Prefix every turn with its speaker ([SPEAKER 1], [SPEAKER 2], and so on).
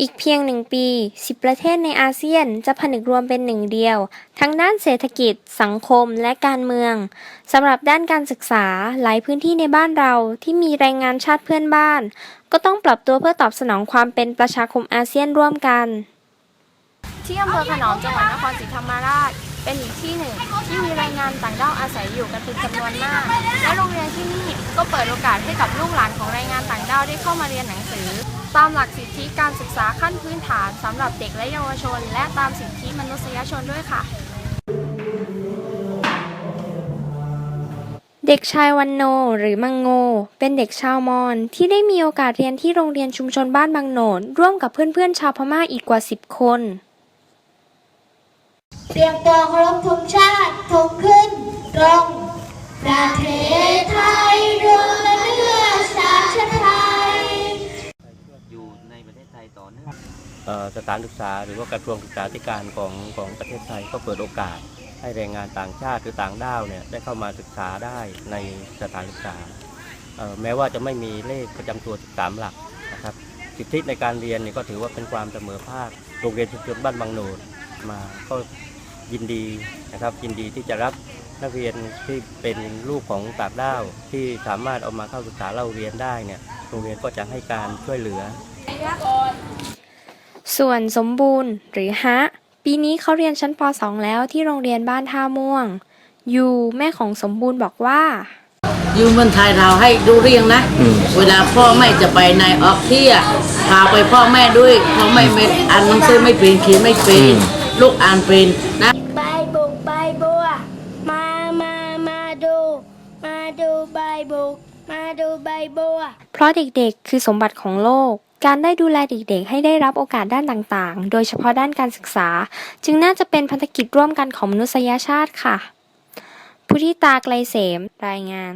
[SPEAKER 1] อีกเพียงหนึ่งปี 10 ประเทศในอาเซียนจะผนึกรวมเป็นหนึ่งเดียว ทั้งด้านเศรษฐกิจ สังคมและการเมือง สำหรับด้านการศึกษา หลายพื้นที่ในบ้านเราที่มีแรงงานชาติเพื่อนบ้าน ก็ต้องปรับตัวเพื่อตอบสนองความเป็นประชาคมอาเซียนร่วมกัน
[SPEAKER 2] ที่อำเภอขนอมจังหวัดนครศรีธรรมราช เป็นอีกที่หนึ่งที่มีแรงงานต่างด้าวอาศัยอยู่กันเป็นจำนวนมาก และโรงเรียนที่นี่ก็เปิดโอกาสให้กับลูกหลานของแรงงานต่างด้าวได้เข้ามาเรียนหนังสือ ตามหลักสิทธิการศึกษาขั้นพื้นฐานสำหรับเด็กและเยาวชน และตามสิทธิมนุษยชนด้วยค่ะ
[SPEAKER 1] เด็กชายวันโนหรือมังโง เป็นเด็กชาวมอญที่ได้มีโอกาสเรียนที่โรงเรียนชุมชนบ้านบางโหนนร่วมกับเพื่อนๆชาวพม่าอีกกว่า 10 คน
[SPEAKER 3] เตรียมตัวเคารพธงชาติธงขึ้นตรงประเทศไทยเรือเรือชาติไทย
[SPEAKER 4] อยู่ในประเทศไทยต่อเนื่องสถานศึกษาหรือว่ากระทรวงศึกษาธิการของของประเทศไทยก็เปิดโอกาสให้แรงงานต่างชาติหรือต่างด้าวเนี่ยได้เข้ามาศึกษาได้ในสถานศึกษา แม้ว่าจะไม่มีเลขประจำตัว13หลักนะครับสิทธิในการเรียนเนี่ยก็ถือว่าเป็นความเสมอภาคโรงเรียนชุมชนบ้านบางโหนดมาก็ ยินดีนะครับยินดีที่จะรับนักเรียนที่เป็นลูกของต่างด้าวที่สามารถเอามาเข้าศึกษาเล่าเรียนได้เนี่ยโรงเรียนก็จะให้การช่วยเหลือ
[SPEAKER 1] ส่วนสมบูรณ์หรือฮะ ปีนี้เขาเรียนชั้นป .2 แล้วที่โรงเรียนบ้านท่าม่วง ยูแม่ของสมบูรณ์บอกว่า
[SPEAKER 5] อยู่เมืองไทยเราให้ดูเรียงนะ เวลาพ่อแม่จะไปในออกเที่ยวพาไปพ่อแม่ด้วยพ่อแม่ไม่อ่านหนังสือไม่เป็นเขียนไม่เป็นลูกอ่านเป็นนะ
[SPEAKER 3] ใบบุกใบ บัว มามามาดู มาดูใบบุก มาดูใบบัว
[SPEAKER 1] เพราะเด็กๆ คือสมบัติของโลก การได้ดูแลเด็กๆ ให้ได้รับโอกาสด้านต่างๆ โดยเฉพาะด้านการศึกษา จึงน่าจะเป็นพันธกิจร่วมกันของมนุษยชาติค่ะ พุทธิตาไกลเสม รายงาน